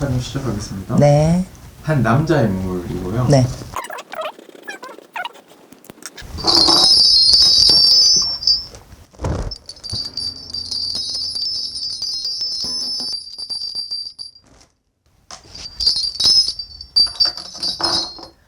촬영 시작하겠습니다. 네. 한 남자 인물이고요. 네.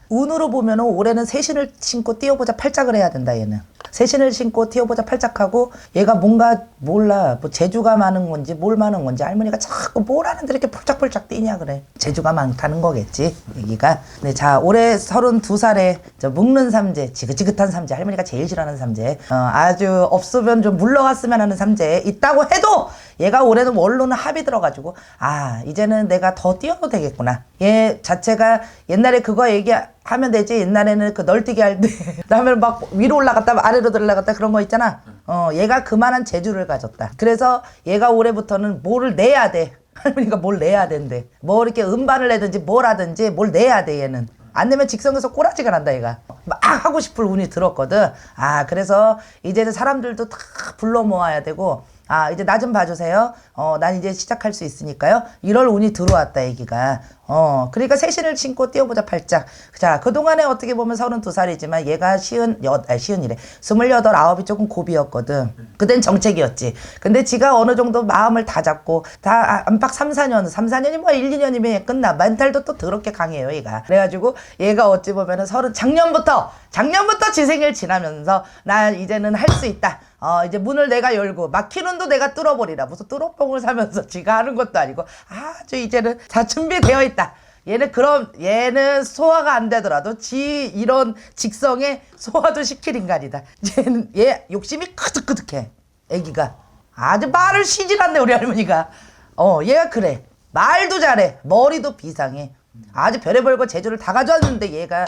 운으로 보면 올해는 새신을 신고 뛰어보자 팔짝을 해야 된다 얘는 새신을 신고 뛰어보자 팔짝하고 얘가 뭔가 몰라 뭐 재주가 많은 건지 뭘 많은 건지 할머니가 자꾸 뭘 하는데 이렇게 폴짝폴짝 뛰냐 그래. 재주가 많다는 거겠지 얘기가. 네, 자 올해 32살에 저 묵는 삼재 지긋지긋한 삼재 할머니가 제일 싫어하는 삼재. 어, 아주 없으면 좀 물러갔으면 하는 삼재 있다고 해도 얘가 올해는 원로는 합이 들어가지고 아 이제는 내가 더 뛰어도 되겠구나. 얘 자체가 옛날에 그거 얘기 하면 되지. 옛날에는 그 널뛰기 할 때. 그다음에 막 위로 올라갔다 아래로 들어갔다 그런 거 있잖아. 어 얘가 그만한 재주를 가졌다. 그래서 얘가 올해부터는 뭐를 내야 돼? 할머니가 뭘 내야 된대? 뭐 이렇게 음반을 내든지 뭘 하든지 뭘 내야 돼 얘는? 안 내면 직성에서 꼬라지가 난다 얘가. 막 하고 싶을 운이 들었거든. 아 그래서 이제는 사람들도 다 불러 모아야 되고 아 이제 나 좀 봐주세요. 어 난 이제 시작할 수 있으니까요. 이럴 운이 들어왔다 얘기가. 어 그러니까 새신을 신고 뛰어보자 팔짝. 자 그동안에 어떻게 보면 서른두 살이지만 얘가 시은 여 아, 시은이래. 스물여덟 아홉이 조금 고비였거든. 그땐 정책이었지. 근데 지가 어느 정도 마음을 다 잡고 다 아, 안팎 3, 4년 3, 4년이 뭐 1, 2년이면 끝나. 멘탈도 또 더럽게 강해요 얘가. 그래가지고 얘가 어찌 보면은 서른 작년부터 작년부터 지 생일 지나면서 나 이제는 할 수 있다 어 이제 문을 내가 열고 막히는 도 내가 뚫어버리라. 무슨 뚫어뻥을 사면서 지가 하는 것도 아니고 아주 이제는 다 준비되어 있다. 얘는 그럼 얘는 소화가 안 되더라도 지 이런 직성에 소화도 시킬 인간이다. 얘는 얘 욕심이 크득크득해. 애기가. 아주 말을 쉬질 않네 우리 할머니가. 어 얘가 그래. 말도 잘해. 머리도 비상해. 아주 별의별 거 재주를 다 가져왔는데 얘가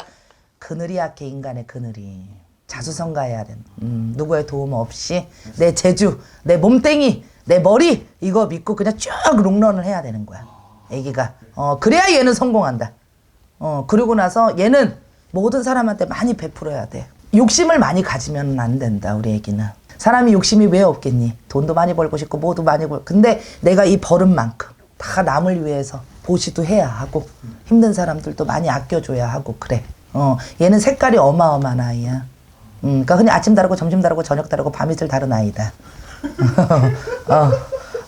그늘이 약해 인간의 그늘이 자수성가해야 돼. 음, 누구의 도움 없이 내 재주, 내 몸땡이, 내 머리 이거 믿고 그냥 쭉 롱런을 해야 되는 거야. 애기가. 어 그래야 얘는 성공한다. 어 그러고 나서 얘는 모든 사람한테 많이 베풀어야 돼. 욕심을 많이 가지면 안 된다 우리 애기는. 사람이 욕심이 왜 없겠니? 돈도 많이 벌고 싶고 뭐도 많이 벌. 근데 내가 이 버는 만큼 다 남을 위해서 보시도 해야 하고 힘든 사람들도 많이 아껴줘야 하고 그래. 어 얘는 색깔이 어마어마한 아이야. 음, 그러니까 그냥 아침 다르고 점심 다르고 저녁 다르고 밤이슬 다른 아이다. 어.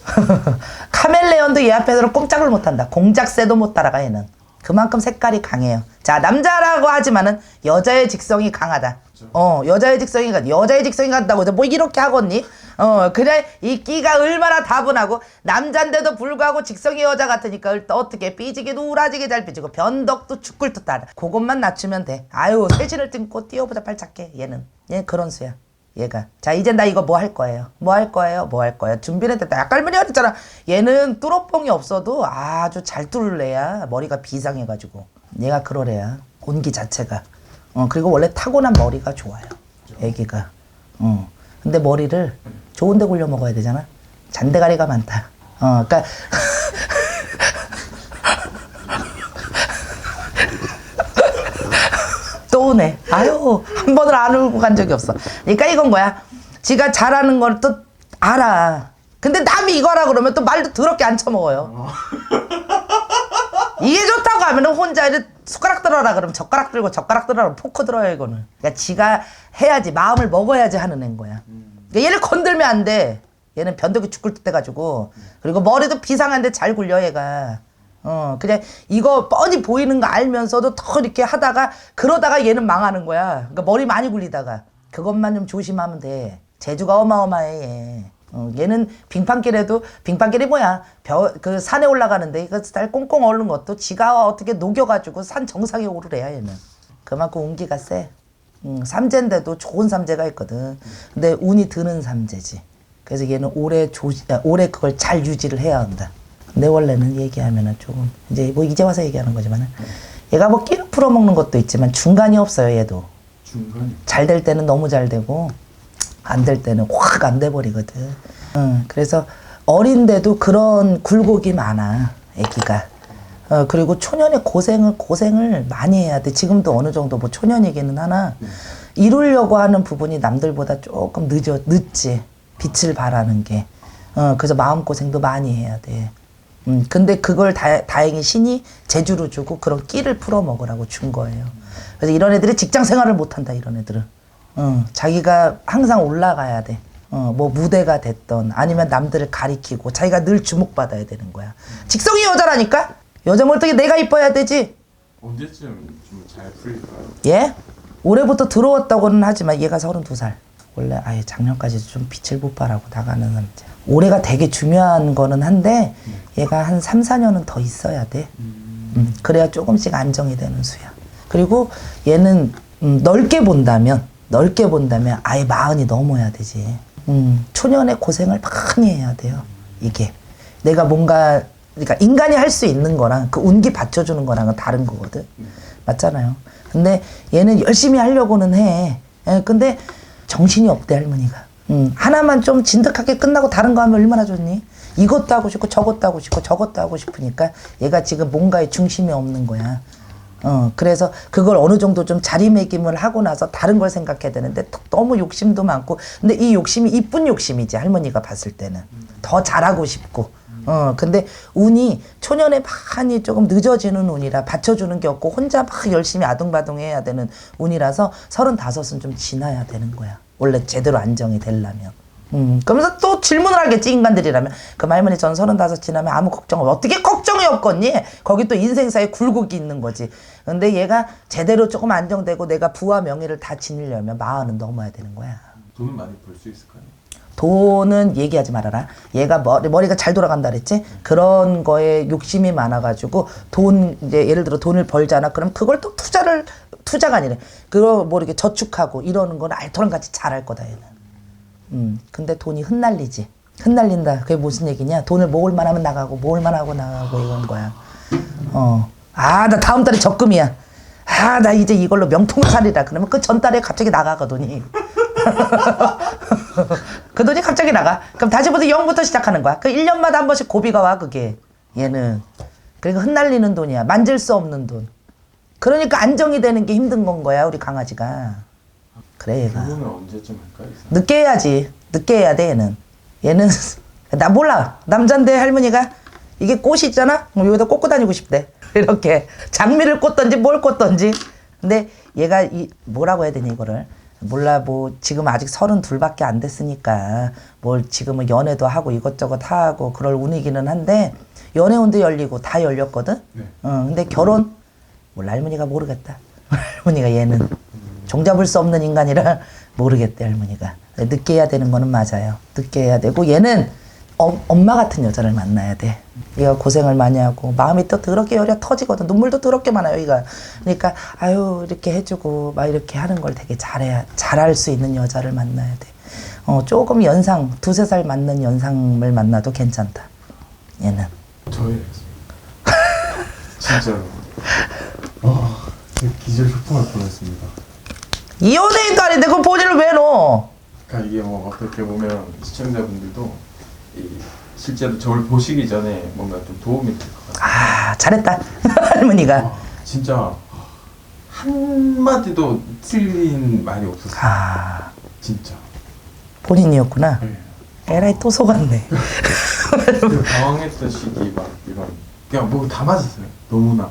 카멜레온도 얘 앞에서는 꼼짝을 못한다. 공작새도 못 따라가 얘는. 그만큼 색깔이 강해요. 자 남자라고 하지만은 여자의 직성이 강하다. 어 여자의 직성이 강 여자의 직성이 해서 뭐 이렇게 하겠니? 어 그래 이 끼가 얼마나 다분하고 남잔데도 불구하고 직성이 여자 같으니까 을- 어떻게 삐지기도 우라지게 잘 삐지고 변덕도 죽을 듯 하다. 그것만 낮추면 돼. 아유 새신을 뜯고 뛰어보자 팔짝게 얘는 얘 그런 수야. 얘가 자 이제 나 이거 뭐 할 거예요 뭐 할 거예요 뭐 할 거예요 준비는 됐다 할머니 했잖아 얘는 뚫어뻥이 없어도 아주 잘 뚫을 애야 머리가 비상해가지고 얘가 그럴 애야 온기 자체가 어 그리고 원래 타고난 머리가 좋아요 애기가 어 근데 머리를 좋은 데 굴려 먹어야 되잖아 잔대가리가 많다 어 그러니까 또 오네. 아유, 한 번을 안 울고 간 적이 없어. 그러니까 이건 뭐야? 지가 잘하는 걸 또 알아. 근데 남이 이거라 그러면 또 말도 더럽게 안 쳐먹어요. 이게 좋다고 하면은 혼자 이제 숟가락 들어라 그러면 젓가락 들고 젓가락 들어라 포크 들어요 이거는. 그러니까 지가 해야지 마음을 먹어야지 하는 애인 거야. 그러니까 얘를 건들면 안 돼. 얘는 변덕이 죽을 듯 해가지고 그리고 머리도 비상한데 잘 굴려 얘가. 어 그냥 이거 뻔히 보이는 거 알면서도 더 이렇게 하다가 그러다가 얘는 망하는 거야. 그러니까 머리 많이 굴리다가 그것만 좀 조심하면 돼. 재주가 어마어마해. 얘. 어, 얘는 빙판길에도 빙판길이 뭐야? 벼, 그 산에 올라가는데 이거 쌀 꽁꽁 얼는 것도 지가 어떻게 녹여가지고 산 정상에 오르래야 얘는. 그만큼 운기가 세. 음, 삼재인데도 좋은 삼재가 있거든. 근데 운이 드는 삼재지. 그래서 얘는 오래 조, 아, 오래 그걸 잘 유지를 해야 한다. 내 원래는 얘기하면은 조금 이제 뭐 이제 와서 얘기하는 거지만은 얘가 뭐 끼를 풀어 먹는 것도 있지만 중간이 없어요 얘도 중간에 잘될 때는 너무 잘 되고 안 될 때는 확 안 돼 버리거든. 응, 그래서 어린데도 그런 굴곡이 많아 애기가. 어, 그리고 초년에 고생을 고생을 많이 해야 돼. 지금도 어느 정도 뭐 초년이기는 하나 이루려고 하는 부분이 남들보다 조금 늦어 늦지 빛을 발하는 게. 어, 그래서 마음 고생도 많이 해야 돼. 음, 근데 그걸 다, 다행히 신이 제주로 주고 그런 끼를 풀어 먹으라고 준 거예요. 그래서 이런 애들이 직장 생활을 못 한다, 이런 애들은. 어, 자기가 항상 올라가야 돼. 어, 뭐 무대가 됐던 아니면 남들을 가리키고 자기가 늘 주목받아야 되는 거야. 직성이 여자라니까? 여자 멀쩡히 내가 이뻐야 되지. 언제쯤 좀 잘 풀릴까요? 예? 올해부터 들어왔다고는 하지만 얘가 32살. 원래 아예 작년까지 좀 빛을 못 발하고 나가는 남자. 올해가 되게 중요한 거는 한데 얘가 한 3, 4년은 더 있어야 돼. 음, 그래야 조금씩 안정이 되는 수야. 그리고 얘는 음, 넓게 본다면 넓게 본다면 아예 마흔이 넘어야 되지. 음, 초년의 고생을 많이 해야 돼요. 이게 내가 뭔가 그러니까 인간이 할 수 있는 거랑 그 운기 받쳐주는 거랑은 다른 거거든. 맞잖아요. 근데 얘는 열심히 하려고는 해. 예, 근데 정신이 없대 할머니가. 음, 하나만 좀 진득하게 끝나고 다른 거 하면 얼마나 좋니? 이것도 하고 싶고 저것도 하고 싶고 저것도 하고 싶으니까 얘가 지금 뭔가에 중심이 없는 거야. 어, 그래서 그걸 어느 정도 좀 자리매김을 하고 나서 다른 걸 생각해야 되는데 또- 너무 욕심도 많고. 근데 이 욕심이 이쁜 욕심이지 할머니가 봤을 때는. 더 잘하고 싶고. 어 근데 운이 초년에 많이 조금 늦어지는 운이라 받쳐주는 게 없고 혼자 막 열심히 아둥바둥 해야 되는 운이라서 서른다섯은 좀 지나야 되는 거야. 원래 제대로 안정이 되려면 음, 그러면서 또 질문을 하겠지, 인간들이라면. 그 할머니 전 서른다섯 지나면 아무 걱정 없, 어떻게 걱정이 없겠니? 거기 또 인생사에 굴곡이 있는 거지. 근데 얘가 제대로 조금 안정되고 내가 부와 명예를 다 지니려면 마흔은 넘어야 되는 거야. 돈은 많이 벌 수 있을까요? 돈은 얘기하지 말아라. 얘가 머리, 머리가 잘 돌아간다 그랬지? 그런 거에 욕심이 많아가지고 돈, 이제 예를 들어 돈을 벌잖아. 그럼 그걸 또 투자를, 투자가 아니래. 그거 뭐 이렇게 저축하고 이러는 건 알토랑 같이 잘할 거다, 얘는. 음, 근데 돈이 흩날리지. 흩날린다. 그게 무슨 얘기냐? 돈을 모을 만 하면 나가고, 모을 만 하고 나가고 이건 거야. 어. 아, 나 다음 달에 적금이야. 아, 나 이제 이걸로 명통을 살리라. 그러면 그 전달에 갑자기 나가, 그 돈이. 그 돈이 갑자기 나가. 그럼 다시부터 0부터 시작하는 거야. 그 1년마다 한 번씩 고비가 와, 그게. 얘는. 그러니까 흩날리는 돈이야. 만질 수 없는 돈. 그러니까 안정이 되는 게 힘든 건 거야, 우리 강아지가. 그래, 얘가. 결혼은 언제쯤 할까요? 늦게 해야지. 늦게 해야 돼, 얘는. 얘는, 나 몰라. 남잔데 할머니가 이게 꽃이 있잖아? 그럼 여기다 꽂고 다니고 싶대. 이렇게. 장미를 꽂던지 뭘 꽂던지. 근데 얘가 이, 뭐라고 해야 되니, 이거를. 몰라, 뭐, 지금 아직 서른 둘밖에 안 됐으니까, 뭘 지금은 연애도 하고 이것저것 하고 그럴 운이기는 한데, 연애운도 열리고 다 열렸거든? 네. 어, 근데 결혼? 몰라, 할머니가 모르겠다. 할머니가 얘는 종잡을 수 없는 인간이라 모르겠대, 할머니가. 늦게 해야 되는 거는 맞아요. 늦게 해야 되고, 얘는 어, 엄마 같은 여자를 만나야 돼. 얘가 고생을 많이 하고, 마음이 또 더럽게 여려 터지거든. 눈물도 더럽게 많아요, 얘가. 그러니까, 아유, 이렇게 해주고, 막 이렇게 하는 걸 되게 잘해야, 잘할 수 있는 여자를 만나야 돼. 어, 조금 연상, 두세 살 맞는 연상을 만나도 괜찮다. 얘는. 저희랬습니다. 진짜로. 아, 기절 소풍할 뻔했습니다. 이 연예인도 아닌데 그 본인을 왜 넣어? 그러니까 이게 뭐 어떻게 보면 시청자분들도 이 실제로 저를 보시기 전에 뭔가 좀 도움이 될 것 같아요. 아, 잘했다. 할머니가. 아, 진짜 한 마디도 틀린 말이 없었어요. 아, 진짜. 본인이었구나. 네. 에라이 또 속았네. 그 당황했던 시기 막 이런 그냥 뭐 다 맞았어요. 너무나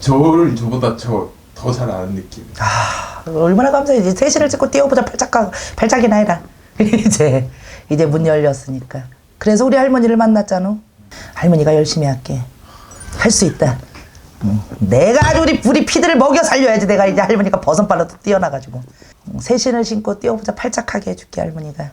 저를 저보다 저 더 잘 아는 느낌. 아, 얼마나 감사해지. 세시를 찍고 뛰어보자 팔짝가 팔짝이나 해라. 이제 이제 문 열렸으니까. 그래서 우리 할머니를 만났잖아. 할머니가 열심히 할게. 할 수 있다. 응. 내가 아주 우리 우리 피들을 먹여 살려야지. 내가 이제 할머니가 버선발로 또 뛰어나가지고 응, 새신을 신고 뛰어보자 팔짝하게 해줄게 할머니가.